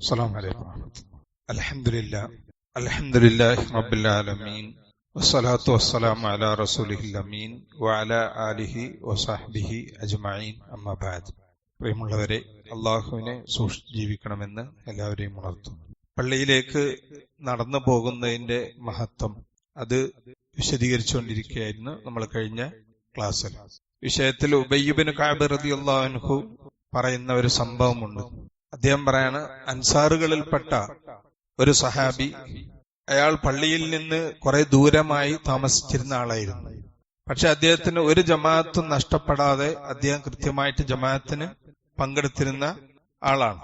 السلام عليكم ورحمة الله الحمد لله الحمد لله رب العالمين والصلاة والسلام على رسوله الأمين وعلى آله وصحبه أجمعين أما بعد പ്രിയമുള്ളവരെ അള്ളാഹുവിനെ സൂക്ഷിച്ച് ജീവിക്കണമെന്ന് എല്ലാവരെയും ഉണർത്തുന്നു പള്ളിയിലേക്ക് നടന്നു പോകുന്നതിന്റെ മഹത്വം അത് വിശദീകരിച്ചുകൊണ്ടിരിക്കുകയായിരുന്നു നമ്മൾ കഴിഞ്ഞ ക്ലാസ്സിൽ വിഷയത്തിൽ ഉബയ്യബിന് കാബ് റതി അള്ളാഹുഹു പറയുന്ന ഒരു സംഭവമുണ്ട് അദ്ദേഹം പറയാണ് അൻസാറുകളിൽപ്പെട്ട ഒരു സഹാബി അയാൾ പള്ളിയിൽ നിന്ന് കുറെ ദൂരമായി താമസിച്ചിരുന്ന ആളായിരുന്നു. പക്ഷെ അദ്ദേഹത്തിന് ഒരു ജമാഅത്തും നഷ്ടപ്പെടാതെ അദ്ദേഹം കൃത്യമായിട്ട് ജമാഅത്തിന് പങ്കെടുത്തിരുന്ന ആളാണ്.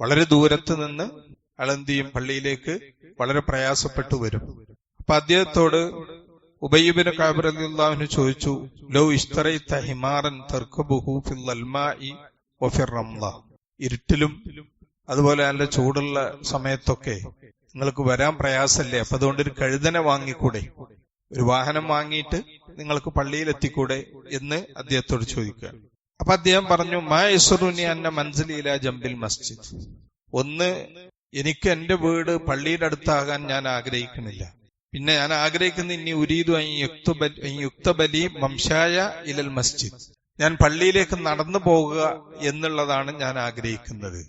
വളരെ ദൂരത്ത് നിന്ന് അളന്തിയും പള്ളിയിലേക്ക് വളരെ പ്രയാസപ്പെട്ടു വരും. അപ്പൊ അദ്ദേഹത്തോട് ഉബയ്യബിന് കാബർ ചോദിച്ചു ലോ ഇഷ്തറൈ തഹിമാറൻ തർക്കബുഹു ഫിൽ അൽമായി വഫിർ റംല ഇരുട്ടിലും അതുപോലെ നല്ല ചൂടുള്ള സമയത്തൊക്കെ നിങ്ങൾക്ക് വരാൻ പ്രയാസല്ലേ അപ്പൊ അതുകൊണ്ട് ഒരു കഴുതനെ വാങ്ങിക്കൂടെ? ഒരു വാഹനം വാങ്ങിയിട്ട് നിങ്ങൾക്ക് പള്ളിയിൽ എത്തിക്കൂടെ എന്ന് അദ്ദേഹത്തോട് ചോദിക്കുക. അപ്പൊ അദ്ദേഹം പറഞ്ഞു മാ യസുറുനി അന്ന മൻസിലില ജംബിൽ മസ്ജിദ്. ഒന്ന് എനിക്ക് എന്റെ വീട് പള്ളിയുടെ അടുത്താകാൻ ഞാൻ ആഗ്രഹിക്കുന്നില്ല. പിന്നെ ഞാൻ ആഗ്രഹിക്കുന്ന ഇനി ഉരീദു യുക്തബലി വംശായ ഇലൽ മസ്ജിദ്. ഞാൻ പള്ളിയിലേക്ക് നടന്നു പോകുക എന്നുള്ളതാണ് ഞാൻ ആഗ്രഹിക്കുന്നത്.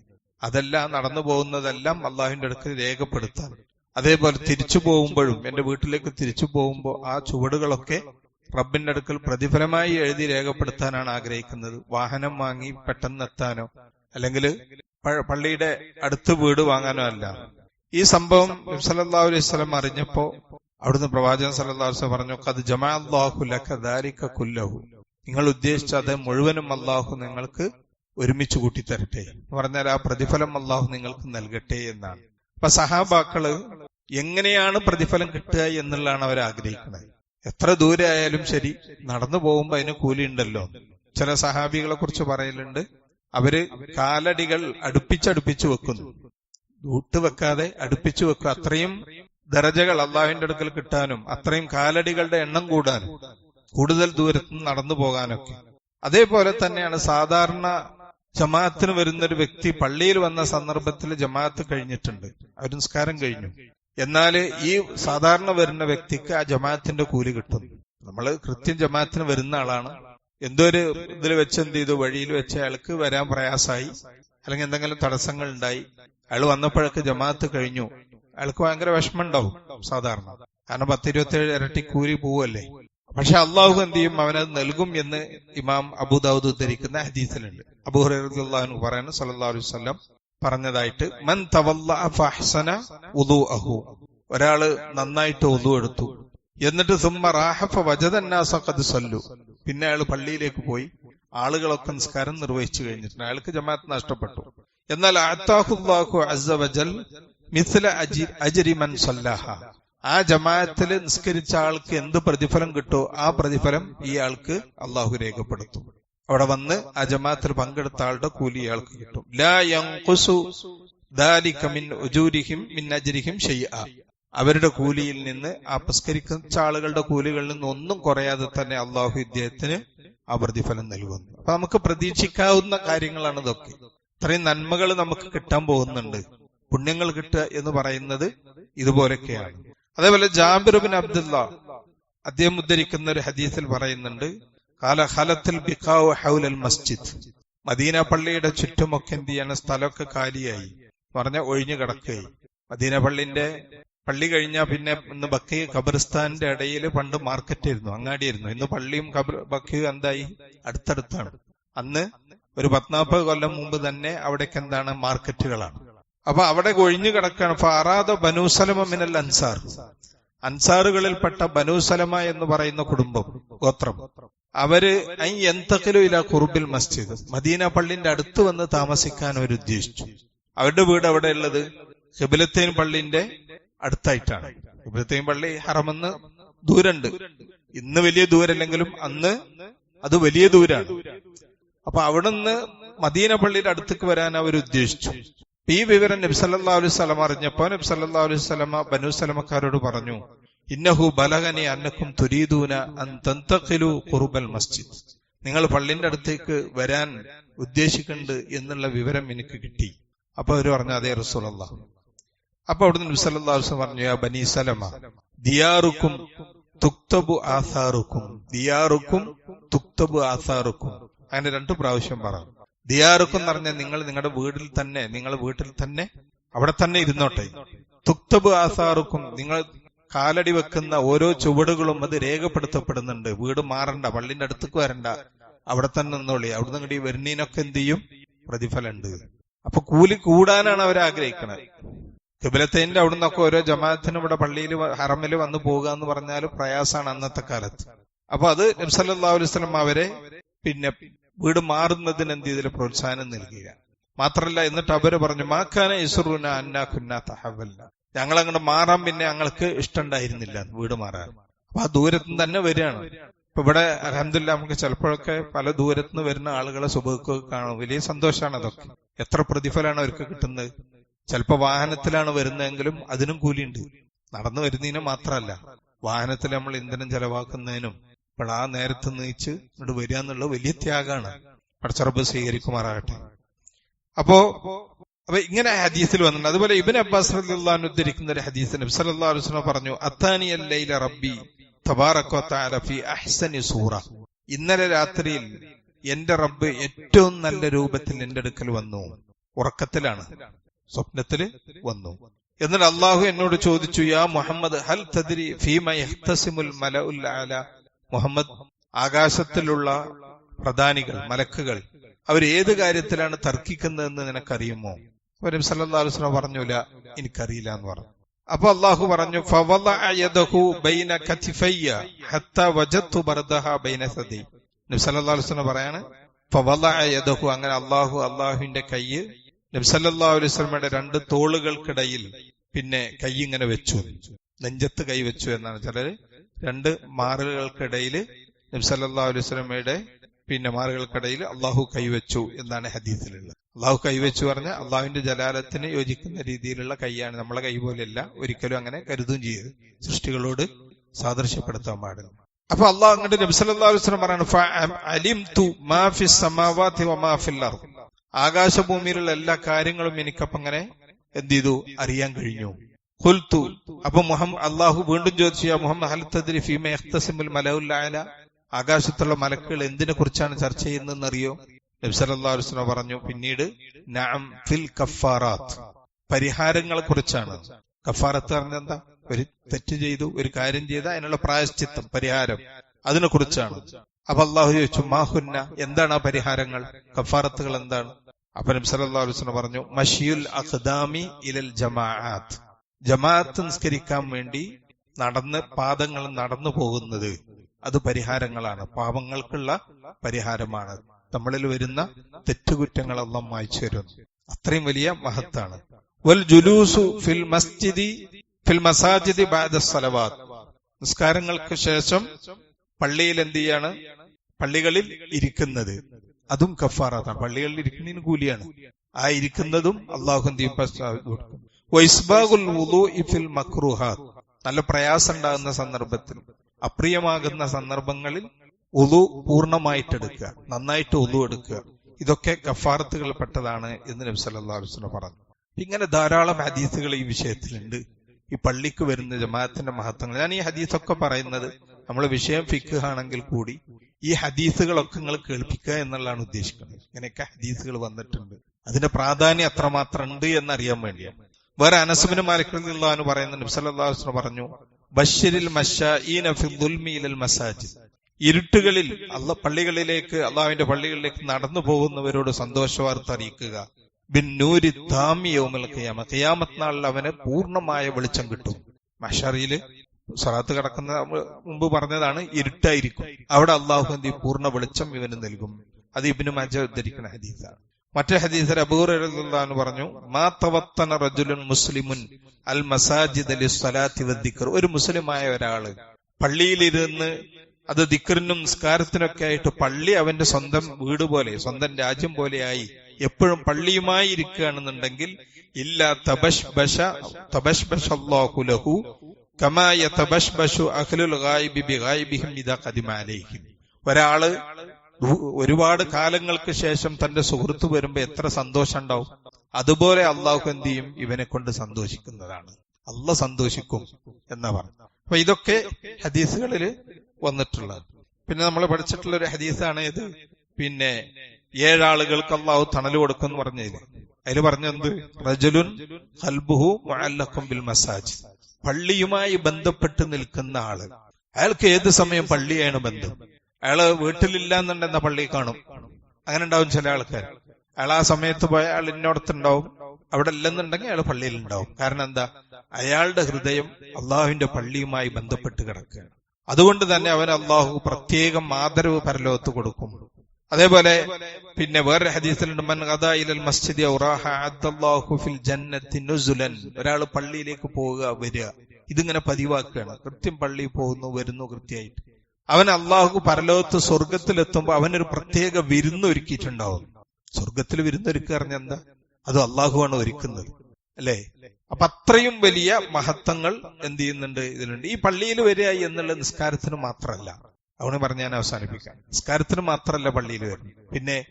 അതല്ല നടന്നു പോകുന്നതെല്ലാം അള്ളാഹുവിന്റെ അടുക്കൽ രേഖപ്പെടുത്താൻ അതേപോലെ തിരിച്ചു പോകുമ്പോഴും എന്റെ വീട്ടിലേക്ക് തിരിച്ചു പോകുമ്പോൾ ആ ചുവടുകളൊക്കെ റബ്ബിന്റെ അടുക്കൽ പ്രതിഫലമായി എഴുതി രേഖപ്പെടുത്താനാണ് ആഗ്രഹിക്കുന്നത്. വാഹനം വാങ്ങി പെട്ടെന്നെത്താനോ അല്ലെങ്കിൽ പള്ളിയുടെ അടുത്ത് വീട് വാങ്ങാനോ അല്ല. ഈ സംഭവം സല്ലല്ലാഹു അലൈഹി വസല്ലം അറിഞ്ഞപ്പോ അവിടുന്ന് പ്രവാചകൻ വസല്ലം പറഞ്ഞു അത് ജമാഅല്ലാഹു ലക ദാരിക കുല്ലഹു. നിങ്ങൾ ഉദ്ദേശിച്ച അത് മുഴുവനും അള്ളാഹു നിങ്ങൾക്ക് ഒരുമിച്ച് കൂട്ടിത്തരട്ടെ. എന്ന് പറഞ്ഞാൽ ആ പ്രതിഫലം അള്ളാഹു നിങ്ങൾക്ക് നൽകട്ടെ എന്നാണ്. അപ്പൊ സഹാബാക്കൾ എങ്ങനെയാണ് പ്രതിഫലം കിട്ടുക എന്നുള്ളതാണ് അവർ ആഗ്രഹിക്കുന്നത്. എത്ര ദൂരെ ആയാലും ശരി നടന്നു പോകുമ്പോ അതിന് കൂലി ഉണ്ടല്ലോ. ചില സഹാബികളെ കുറിച്ച് പറയലുണ്ട്. അവർ കാലടികൾ അടുപ്പിച്ചടുപ്പിച്ച് വെക്കുന്നു. ഊട്ട് വെക്കാതെ അടുപ്പിച്ചു വെക്കുക. അത്രയും ദരജകൾ അള്ളാഹുവിന്റെ അടുക്കൽ കിട്ടാനും അത്രയും കാലടികളുടെ എണ്ണം കൂടാനും. കൂടുതൽ ദൂരത്ത് നടന്നു പോകാനൊക്കെ. അതേപോലെ തന്നെയാണ് സാധാരണ ജമാഅത്തിന് വരുന്ന ഒരു വ്യക്തി പള്ളിയിൽ വന്ന സന്ദർഭത്തിൽ ജമാഅത്ത് കഴിഞ്ഞിട്ടുണ്ട്. അവർ നിസ്കാരം കഴിഞ്ഞു. എന്നാൽ ഈ സാധാരണ വരുന്ന വ്യക്തിക്ക് ആ ജമാഅത്തിന്റെ കൂലി കിട്ടും. നമ്മൾ കൃത്യം ജമാഅത്തിന് വരുന്ന ആളാണ്. എന്തോ ഒരു ഇതിൽ വെച്ച് എന്ത് ചെയ്തു? വഴിയിൽ വെച്ച് അയാൾക്ക് വരാൻ പ്രയാസമായി. അല്ലെങ്കിൽ എന്തെങ്കിലും തടസ്സങ്ങൾ ഉണ്ടായി. അയാൾ വന്നപ്പോഴൊക്കെ ജമാഅത്ത് കഴിഞ്ഞു. അയാൾക്ക് ഭയങ്കര വിഷമം ഉണ്ടാവും സാധാരണ. കാരണം പത്തിരുപത്തേഴ് ഇരട്ടി കൂലി പോവല്ലേ? പക്ഷെ അള്ളാഹു എന്ത് ചെയ്യും? അവനത് നൽകും എന്ന് ഇമാം അബുദാവൂദ് ഉദ്ധരിക്കുന്ന ഹദീസിലുണ്ട്. അബുഹുറു പറയുന്നു സല്ലാ അലൈഹി വല്ലം പറഞ്ഞതായിട്ട് മൻ തവല്ലഹസന ഉദു അഹു ഒരാൾ നന്നായിട്ട് ഉദു എടുത്തു. എന്നിട്ട് സുമ്മ റാഹഫ വജതന്നാസഖദ് സല്ലു. പിന്നെ അയാൾ പള്ളിയിലേക്ക് പോയി ആളുകളൊക്കെ നിസ്കാരം നിർവഹിച്ചു കഴിഞ്ഞിട്ടുണ്ട്. അയാൾക്ക് ജമാഅത്ത് നഷ്ടപ്പെട്ടു. എന്നാൽ അത്താഹുല്ലാഹു അസവജൽ മിസ്ല സല്ലാഹ. ആ ജമാഅത്തിൽ നിസ്കരിച്ച ആൾക്ക് എന്ത് പ്രതിഫലം കിട്ടോ ആ പ്രതിഫലം ഈ ആൾക്ക് അള്ളാഹു രേഖപ്പെടുത്തും. അവിടെ വന്ന് ആ ജമാഅത്തിൽ പങ്കെടുത്ത ആളുടെ കൂലി ഇയാൾക്ക് കിട്ടും. അവരുടെ കൂലിയിൽ നിന്ന് ആ പുസ്കരിച്ച ആളുകളുടെ കൂലികളിൽ നിന്ന് ഒന്നും കുറയാതെ തന്നെ അള്ളാഹു ഇദ്ദേഹത്തിന് ആ പ്രതിഫലം നൽകുന്നു. അപ്പൊ നമുക്ക് പ്രതീക്ഷിക്കാവുന്ന കാര്യങ്ങളാണ് ഇതൊക്കെ. ഇത്രയും നന്മകൾ നമുക്ക് കിട്ടാൻ പോകുന്നുണ്ട്. പുണ്യങ്ങൾ കിട്ടുക എന്ന് പറയുന്നത് ഇതുപോലൊക്കെയാണ്. അതേപോലെ ജാബിറുബിൻ അബ്ദുല്ല അദ്ദേഹം ഉദ്ധരിക്കുന്ന ഒരു ഹദീസിൽ പറയുന്നുണ്ട് കാല ഹലത്തിൽ ബിഖാവ് ഹൗലൽ മസ്ജിദ്. മദീന പള്ളിയുടെ ചുറ്റുമൊക്കെ എന്ത് ചെയ്യണം? സ്ഥലമൊക്കെ കാലിയായി. പറഞ്ഞ ഒഴിഞ്ഞു കിടക്കുകയായി. മദീന പള്ളിന്റെ പള്ളി കഴിഞ്ഞാൽ പിന്നെ ഇന്ന് ബക്കി ഖബർസ്ഥാന്റെ ഇടയിൽ പണ്ട് മാർക്കറ്റ് ആയിരുന്നു അങ്ങാടി ആയിരുന്നു. ഇന്ന് പള്ളിയും ഖബർ ബക്കി എന്തായി? അടുത്തടുത്താണ്. അന്ന് ഒരു പത്നാൽപ്പത് കൊല്ലം മുമ്പ് തന്നെ അവിടേക്ക് എന്താണ്? മാർക്കറ്റുകളാണ് അപ്പൊ അവിടെ ഒഴിഞ്ഞു കിടക്കാണ്. ഫാറാദ ബനൂസലമ മിനൽ അൻസാർ. അൻസാറുകളിൽപ്പെട്ട ബനൂസലമ എന്ന് പറയുന്ന കുടുംബം ഗോത്രം. അവർ ഐ എന്തക്കിലു ഇല കുറുബിൽ മസ്ജിദ്. മദീന പള്ളിന്റെ അടുത്ത് വന്ന് താമസിക്കാൻ അവർ ഉദ്ദേശിച്ചു. അവരുടെ വീട് അവിടെ ഉള്ളത് ഹിബിലത്തേൻ പള്ളിന്റെ അടുത്തായിട്ടാണ്. ഹിബിലത്തേൻ പള്ളി ഹറമെന്ന് ദൂരണ്ട്. ഇന്ന് വലിയ ദൂരല്ലെങ്കിലും അന്ന് അത് വലിയ ദൂരാണ്. അപ്പൊ അവിടുന്ന് മദീന പള്ളിയുടെ അടുത്തേക്ക് വരാൻ അവർ ഉദ്ദേശിച്ചു. ഈ വിവരം നബ്സല്ലാ അലൈഹി സ്വലം അറിഞ്ഞപ്പോ നബ്സല്ലാ അലൈഹി സ്വലമ ബനു സലമക്കാരോട് പറഞ്ഞു ഇന്നഹു ബലഹനെ അന്നക്കും തുരീദൂന അൻ കുറുബൽ മസ്ജിദ്. നിങ്ങൾ പള്ളിന്റെ അടുത്തേക്ക് വരാൻ ഉദ്ദേശിക്കുന്നുണ്ട് എന്നുള്ള വിവരം എനിക്ക് കിട്ടി. അപ്പൊ അവർ പറഞ്ഞു അതേ റസൂലല്ല അപ്പൊ അവിടുന്ന് നബി സല്ലല്ലാഹു അലൈഹി വസല്ലം പറഞ്ഞു ആ ബനി സലമ ദിയാറുക്കും തുക്തബു ആസാറുക്കും ദിയാറുക്കും തുക്തബു ആസാറുക്കും. അങ്ങനെ രണ്ടു പ്രാവശ്യം പറഞ്ഞു. ദിയാറുക്കും എന്ന് പറഞ്ഞാൽ നിങ്ങൾ നിങ്ങളുടെ വീട്ടിൽ തന്നെ നിങ്ങൾ വീട്ടിൽ തന്നെ അവിടെ തന്നെ ഇരുന്നോട്ടെ. തുക്തബ് ആസാറുക്കും നിങ്ങൾ കാലടി വെക്കുന്ന ഓരോ ചുവടുകളും അത് രേഖപ്പെടുത്തപ്പെടുന്നുണ്ട്. വീട് മാറണ്ട പള്ളിന്റെ അടുത്തേക്ക് വരണ്ട. അവിടെ തന്നെ നിന്നോളി. അവിടെ ഇങ്ങോട്ട് ഈ വരുന്നതിനൊക്കെ എന്ത് ചെയ്യും? പ്രതിഫലമുണ്ട്. അപ്പൊ കൂലി കൂടാനാണ് അവർ ആഗ്രഹിക്കുന്നത് കിബിലത്തേന്റെ അവിടെ നിന്നൊക്കെ ഓരോ ജമാഅത്തിനും ഇവിടെ പള്ളിയിൽ ഹറമിൽ വന്നു പോകുക എന്ന് പറഞ്ഞാൽ പ്രയാസമാണ് അന്നത്തെ കാലത്ത്. അപ്പൊ അത് നബ്സല്ലാ അലുസ്ലം അവരെ പിന്നെ വീട് മാറുന്നതിന് എന്ത് ചെയ്തില്ല? പ്രോത്സാഹനം നൽകുക മാത്രല്ല എന്നിട്ട് അവർ പറഞ്ഞു മാക്കാന ഇസുറുന അന്ന കുന്ന തഹവല്ല ഞങ്ങൾ അങ്ങോട്ട് മാറാൻ പിന്നെ ഞങ്ങൾക്ക് ഇഷ്ടമുണ്ടായിരുന്നില്ല വീട് മാറാൻ. അപ്പൊ ആ ദൂരത്തുനിന്ന് തന്നെ വരികയാണ്. ഇപ്പൊ ഇവിടെ അലഹമില്ല നമുക്ക് ചിലപ്പോഴൊക്കെ പല ദൂരത്തുനിന്ന് വരുന്ന ആളുകളെ സുഖമൊക്കെ കാണും. വലിയ സന്തോഷമാണ് അതൊക്കെ. എത്ര പ്രതിഫലമാണ് അവർക്ക് കിട്ടുന്നത്. ചിലപ്പോ വാഹനത്തിലാണ് വരുന്നതെങ്കിലും അതിനും കൂലിയുണ്ട്. നടന്നു വരുന്നതിനും മാത്രമല്ല വാഹനത്തിൽ നമ്മൾ ഇന്ധനം ചെലവാക്കുന്നതിനും ഇപ്പോൾ ആ നേരത്ത് നീച്ച് ഇങ്ങോട്ട് വരിക എന്നുള്ള വലിയ ത്യാഗമാണ്. പടച്ചറബ് സ്വീകരിക്കുമാറാകട്ടെ. അപ്പോ അപ്പൊ ഇങ്ങനെ ഹദീസിൽ വന്നിട്ടുണ്ട്. അതുപോലെ ഇബിൻ അബ്ബാസ് റളിയല്ലാഹു ഉദ്ധരിക്കുന്ന ഒരു ഹദീസ് നബി അലൈഹി വസല്ലം പറഞ്ഞു അത്താനി അല്ലൈല റബ്ബി തബാറക്കോത്താലഫി അഹ്സനി സൂറ. ഇന്നലെ രാത്രിയിൽ എന്റെ റബ്ബ് ഏറ്റവും നല്ല രൂപത്തിൽ എന്റെ അടുക്കൽ വന്നു. ഉറക്കത്തിലാണ്. സ്വപ്നത്തിൽ വന്നു. എന്നിട്ട് അള്ളാഹു എന്നോട് ചോദിച്ചു യാ മുഹമ്മദ് ഹൽ തദ്രി ഫീമ യഹ്തസിമുൽ മലഉൽ അല? മുഹമ്മദ് ആകാശത്തിലുള്ള പ്രധാനികൾ മലക്കുകൾ. അവർ ഏത് കാര്യത്തിലാണ് തർക്കിക്കുന്നതെന്ന് നിനക്കറിയുമോ? അലൈഹി വസല്ലം പറഞ്ഞില്ല എനിക്കറിയില്ല എന്ന് പറഞ്ഞു. അപ്പൊ അള്ളാഹു പറഞ്ഞു പറയാണ് അങ്ങനെ അള്ളാഹു അള്ളാഹുവിന്റെ കയ്യ് നബി സല്ലല്ലാഹു അലൈഹി വസല്ലമയുടെ രണ്ട് തോളുകൾക്കിടയിൽ പിന്നെ കൈ ഇങ്ങനെ വെച്ചു. നെഞ്ചത്ത് കൈ വെച്ചു എന്നാണ് ചിലര് രണ്ട് മാറുകൾക്കിടയിൽ നബ്സല്ലാ വസല്ലമയുടെ പിന്നെ മാറുകൾക്കിടയിൽ അള്ളാഹു കൈവച്ചു എന്നാണ് ഹദീസിലുള്ളത്. അള്ളാഹു കൈവച്ചു പറഞ്ഞ അള്ളാഹുവിന്റെ ജലാലത്തിന് യോജിക്കുന്ന രീതിയിലുള്ള കൈയാണ് നമ്മളെ കൈ പോലെയല്ല ഒരിക്കലും അങ്ങനെ കരുതുകയും ചെയ്ത് സൃഷ്ടികളോട് സാദൃശ്യപ്പെടുത്താൻ പാടില്ല. അപ്പൊ അള്ളാഹു അങ്ങോട്ട് നബി സല്ലല്ലാഹു അലൈഹി വസല്ലം പറയാണ് ആകാശഭൂമിയിലുള്ള എല്ലാ കാര്യങ്ങളും എനിക്കപ്പം അങ്ങനെ എന്ത് ചെയ്തു? അറിയാൻ കഴിഞ്ഞു. ഹുൽത്തു അപ്പൊ മുഹമ്മദ് അള്ളാഹു വീണ്ടും ചോദിച്ചു "യാ മുഹമ്മദ് ഹൽ തദ്രി ഫീമ യഖ്തസിമുൽ മലഉൽ അഅല ആകാശത്തുള്ള മലക്കുകൾ എന്തിനെ കുറിച്ചാണ് ചർച്ച അലൈഹി വസല്ലം പറഞ്ഞു പിന്നീട് നഅം ഫിൽ കഫാറാത്ത്. പരിഹാരങ്ങളെ കുറിച്ചാണ്. കഫാറത്ത് പറഞ്ഞ എന്താ? ഒരു തെറ്റ് ചെയ്തു ഒരു കാര്യം ചെയ്ത അതിനുള്ള പ്രായശ്ചിത്തം പരിഹാരം. അതിനെ കുറിച്ചാണ്. അപ്പൊ അള്ളാഹു ചോദിച്ചു മാഹുന്ന എന്താണ് ആ പരിഹാരങ്ങൾ? കഫാറത്തുകൾ എന്താണ്? അപ്പൊ വസല്ലം പറഞ്ഞു മഷിയുൽ അഖ്ദാമി ഇലൽ ജമാഅത്ത്. ജമാഅത്ത് നിസ്കരിക്കാൻ വേണ്ടി നടന്ന് പാദങ്ങൾ നടന്നു പോകുന്നത് അത് പരിഹാരങ്ങളാണ്. പാപങ്ങൾക്കുള്ള പരിഹാരമാണ്. നമ്മളിൽ വരുന്ന തെറ്റുകുറ്റങ്ങളെല്ലാം മായ്ച്ചു വരുന്നു അത്രയും വലിയ മഹത്താണ്. വൽ ജുലൂസു ഫിൽ മസ്ജിദി ഫിൽ മസാജിദി ബാദ സലവാത്ത് നിസ്കാരങ്ങൾക്ക് ശേഷം പള്ളിയിൽ എന്ത് ചെയ്യാണ്? പള്ളികളിൽ ഇരിക്കുന്നത്. അതും കഫാറാത്താണ്. പള്ളികളിൽ ഇരിക്കുന്നതിന് കൂലിയാണ്. ആ ഇരിക്കുന്നതും അള്ളാഹു ചെയ്യും? വൈസ്ബാഗുൽ ഫിൽ മക്രൂഹാത്ത്. നല്ല പ്രയാസം ഉണ്ടാകുന്ന സന്ദർഭത്തിൽ അപ്രിയമാകുന്ന സന്ദർഭങ്ങളിൽ ഉളു പൂർണമായിട്ടെടുക്കുക നന്നായിട്ട് ഉതു എടുക്കുക. ഇതൊക്കെ കഫാറത്തുകൾ പെട്ടതാണ് എന്ന് നബി സല്ലല്ലാഹു അലൈഹി വസല്ലം പറഞ്ഞു. ഇങ്ങനെ ധാരാളം ഹദീസുകൾ ഈ വിഷയത്തിലുണ്ട്. ഈ പള്ളിക്ക് വരുന്ന ജമാഅത്തിന്റെ മഹത്വങ്ങൾ. ഞാൻ ഈ ഹദീസൊക്കെ പറയുന്നത് നമ്മൾ വിഷയം ഫിഖ്ഹാണെങ്കിൽ കൂടി ഈ ഹദീസുകളൊക്കെ നിങ്ങൾ കേൾപ്പിക്കുക എന്നുള്ളതാണ് ഉദ്ദേശിക്കുന്നത്. ഇങ്ങനെയൊക്കെ ഹദീസുകൾ വന്നിട്ടുണ്ട്. അതിന്റെ പ്രാധാന്യം അത്രമാത്രം ഉണ്ട് എന്നറിയാൻ വേണ്ടിയാണ്. വേറെ അനസുബിന് മാലിക്കുന്നു പറയുന്ന നബ്സല്ലാസ്ലം പറഞ്ഞു ബഷീരിൽ മസാജിദ്. ഇരുട്ടുകളിൽ അല്ല പള്ളികളിലേക്ക് അള്ളാഹുവിന്റെ പള്ളികളിലേക്ക് നടന്നു പോകുന്നവരോട് സന്തോഷവാർത്ത അറിയിക്കുക. ബിന്നൂരി നൂരി താമിയോമൽ ഖിയാമ ഖിയാമത്ത് നാളിൽ അവന് പൂർണമായ വെളിച്ചം കിട്ടും. മഷറിയിൽ സ്വലാത്ത് കിടക്കുന്ന മുമ്പ് പറഞ്ഞതാണ് ഇരുട്ടായിരിക്കും. അവിടെ അള്ളാഹു എന്ത് പൂർണ വെളിച്ചം ഇവന് നൽകും. അത് ഇബിന് മജ ഉദ്ധരിക്കുന്ന ഹദീസാണ്. മറ്റേ ഹദീസിൽ അബൂറിന് പറഞ്ഞു മാത്തവത്തന റജുലുൻ മുസ്ലിമുൻ അൽ മസാജിദ് അലി സ്വലാത്തി വദ്ദിക്കർ ഒരു മുസ്ലിമായ ഒരാൾ പള്ളിയിലിരുന്ന് അത് ദിക്കറിനും നിസ്കാരത്തിനൊക്കെ ആയിട്ട് പള്ളി അവന്റെ സ്വന്തം വീട് പോലെ സ്വന്തം രാജ്യം പോലെയായി എപ്പോഴും പള്ളിയുമായി ഇരിക്കുകയാണെന്നുണ്ടെങ്കിൽ ഇല്ല തബഷ് ബഷ തബഷ് അഹ്ലുൽ ഗായിബി ഇദാ ഒരാൾ ഒരുപാട് കാലങ്ങൾക്ക് ശേഷം തന്റെ സുഹൃത്ത് വരുമ്പോ എത്ര സന്തോഷം ഉണ്ടാവും അതുപോലെ അള്ളാഹു എന്ത് ചെയ്യും? ഇവനെ കൊണ്ട് സന്തോഷിക്കുന്നതാണ്. അല്ല സന്തോഷിക്കും എന്നാ പറഞ്ഞു അപ്പൊ ഇതൊക്കെ ഹദീസുകളിൽ വന്നിട്ടുള്ളത്. പിന്നെ നമ്മൾ പഠിച്ചിട്ടുള്ള ഒരു ഹദീസാണ് ഇത്. പിന്നെ ഏഴാളുകൾക്ക് അള്ളാഹു തണൽ കൊടുക്കും എന്ന് പറഞ്ഞതിൽ അതിൽ പറഞ്ഞെന്ത്? റജുലുൻ ഹൽബുഹു മുഅല്ലഖും ബിൽ മസാജ് പള്ളിയുമായി ബന്ധപ്പെട്ട് നിൽക്കുന്ന ആൾ. അയാൾക്ക് ഏത് സമയം പള്ളിയാണ് ബന്ധം? അയാൾ വീട്ടിലില്ല എന്നുണ്ടെന്ന പള്ളി കാണും. അങ്ങനെ ഉണ്ടാവും ചില ആൾക്കാർ അയാൾ ആ സമയത്ത് പോയ അയാൾ ഇന്നോടത്തുണ്ടാവും. അവിടെ ഇല്ലെന്നുണ്ടെങ്കിൽ അയാൾ പള്ളിയിൽ ഉണ്ടാവും കാരണം എന്താ? അയാളുടെ ഹൃദയം അള്ളാഹുവിന്റെ പള്ളിയുമായി ബന്ധപ്പെട്ട് കിടക്കുകയാണ്. അതുകൊണ്ട് തന്നെ അവൻ അള്ളാഹു പ്രത്യേകം ആദരവ് പരലോകത്ത് കൊടുക്കും. അതേപോലെ പിന്നെ വേറെ ഹദീസിലുണ്ട്. മൻ മസ്ജിദി ഫിൽ ജന്നത്തിൻ ഒരാൾ പള്ളിയിലേക്ക് പോവുക വരിക. ഇതിങ്ങനെ പതിവാക്കുകയാണ്. കൃത്യം പള്ളിയിൽ പോകുന്നു വരുന്നു കൃത്യമായിട്ട്. അവൻ അള്ളാഹു പരലോകത്ത് സ്വർഗത്തിലെത്തുമ്പോ അവനൊരു പ്രത്യേക വിരുന്ന് ഒരുക്കിയിട്ടുണ്ടാവും. സ്വർഗത്തിൽ വിരുന്നൊരുക്കുക പറഞ്ഞ എന്താ? അത് അള്ളാഹുവാണ് ഒരുക്കുന്നത്. അല്ലേ? അപ്പൊ അത്രയും വലിയ മഹത്വങ്ങൾ എന്ത് ചെയ്യുന്നുണ്ട് ഇതിലുണ്ട്. ഈ പള്ളിയിൽ വരിക എന്നുള്ള നിസ്കാരത്തിന് മാത്രമല്ല അവന് പറഞ്ഞ് ഞാൻ അവസാനിപ്പിക്കാം. നിസ്കാരത്തിന് മാത്രമല്ല പള്ളിയിൽ വരുന്നത്. പിന്നെ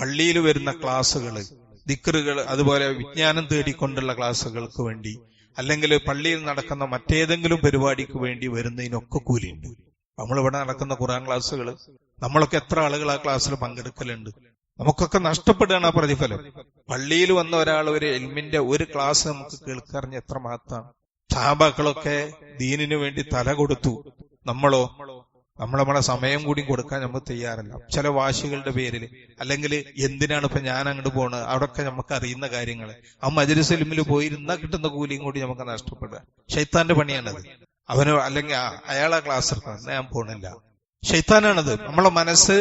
പള്ളിയിൽ വരുന്ന ക്ലാസ്സുകൾ ദിക്കറുകൾ അതുപോലെ വിജ്ഞാനം തേടിക്കൊണ്ടുള്ള ക്ലാസ്സുകൾക്ക് വേണ്ടി അല്ലെങ്കിൽ പള്ളിയിൽ നടക്കുന്ന മറ്റേതെങ്കിലും പരിപാടിക്ക് വേണ്ടി വരുന്നതിനൊക്കെ കൂലിയുണ്ട്. നമ്മളിവിടെ നടക്കുന്ന ഖുറാൻ ക്ലാസ്സുകൾ നമ്മളൊക്കെ എത്ര ആളുകൾ ആ ക്ലാസ്സിൽ പങ്കെടുക്കലുണ്ട്? നമുക്കൊക്കെ നഷ്ടപ്പെടുകയാണ് ആ പ്രതിഫലം. പള്ളിയിൽ വന്ന ഒരാൾ ഒരു എൽമിന്റെ ഒരു ക്ലാസ് നമുക്ക് കേൾക്കറിഞ്ഞ എത്ര മഹത്താണ്. സഹാബാക്കളൊക്കെ ദീനിനു വേണ്ടി തല കൊടുത്തു. നമ്മളോ? നമ്മളെ സമയം കൂടി കൊടുക്കാൻ നമ്മൾ തയ്യാറല്ല. ചില വാശികളുടെ പേരിൽ. അല്ലെങ്കിൽ എന്തിനാണ് ഇപ്പൊ ഞാൻ അങ്ങോട്ട് പോണത്? അവിടൊക്കെ നമുക്ക് അറിയുന്ന കാര്യങ്ങൾ ആ മജലിസിലിമിൽ പോയിരുന്നാ കിട്ടുന്ന കൂലിയും കൂടി നമുക്ക് നഷ്ടപ്പെടുക. ഷൈത്താന്റെ പണിയാണത്. അവന് അല്ലെങ്കിൽ അയാളെ ക്ലാസ് എടുക്കണം ഞാൻ പോണില്ല. ഷെയ്ത്താനാണത് നമ്മളെ മനസ്സ്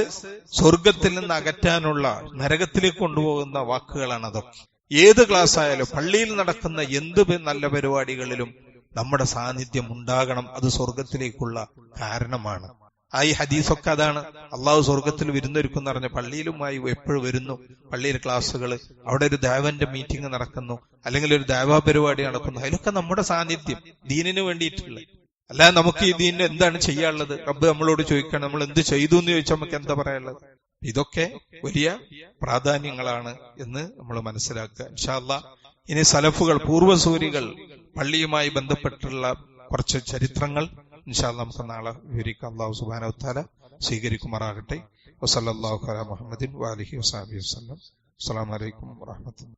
സ്വർഗത്തിൽ നിന്ന് അകറ്റാനുള്ള നരകത്തിലേക്ക് കൊണ്ടുപോകുന്ന വാക്കുകളാണ് അതൊക്കെ ഏത് ക്ലാസ് ആയാലും പള്ളിയിൽ നടക്കുന്ന എന്ത് നല്ല പരിപാടികളിലും നമ്മുടെ സാന്നിധ്യം ഉണ്ടാകണം. അത് സ്വർഗത്തിലേക്കുള്ള കാരണമാണ്. ആ ഈ ഹദീസൊക്കെ അതാണ്. അള്ളാഹു സ്വർഗത്തിൽ വിരുന്നൊരുക്കും പറഞ്ഞ പള്ളിയിലുമായി എപ്പോഴും വരുന്നു. പള്ളിയിലെ ക്ലാസ്സുകൾ അവിടെ ഒരു ദേവന്റെ മീറ്റിംഗ് നടക്കുന്നു അല്ലെങ്കിൽ ഒരു ദേവാ പരിപാടി നടക്കുന്നു. അതിലൊക്കെ നമ്മുടെ സാന്നിധ്യം ദീനിന് വേണ്ടിയിട്ടുള്ള. അല്ലാതെ നമുക്ക് ഈ ദീനിന് എന്താണ് ചെയ്യാനുള്ളത്? റബ്ബ് നമ്മളോട് ചോദിക്കണം നമ്മൾ എന്ത് ചെയ്തു? എന്ന് ചോദിച്ചാൽ നമുക്ക് എന്താ പറയാനുള്ളത്? ഇതൊക്കെ വലിയ പ്രാധാന്യങ്ങളാണ് എന്ന് നമ്മൾ മനസ്സിലാക്കുക. ഇൻഷാല്ല ഇനി സലഫുകൾ പൂർവസൂരികൾ പള്ളിയുമായി ബന്ധപ്പെട്ടുള്ള കുറച്ച് ചരിത്രങ്ങൾ ഇൻഷാല്ല നമുക്ക് നാളെ വിവരിക്കാം. അള്ളാഹു സുബാന ഉത്താല സ്വീകരിക്കുമാറാകട്ടെ. വസല്ലാഹു അല മുഹമ്മദിൻ വാലിഹി വസാബി വസ്ലം അസ്സാം വലൈക്കും വാഹമത്തുള്ള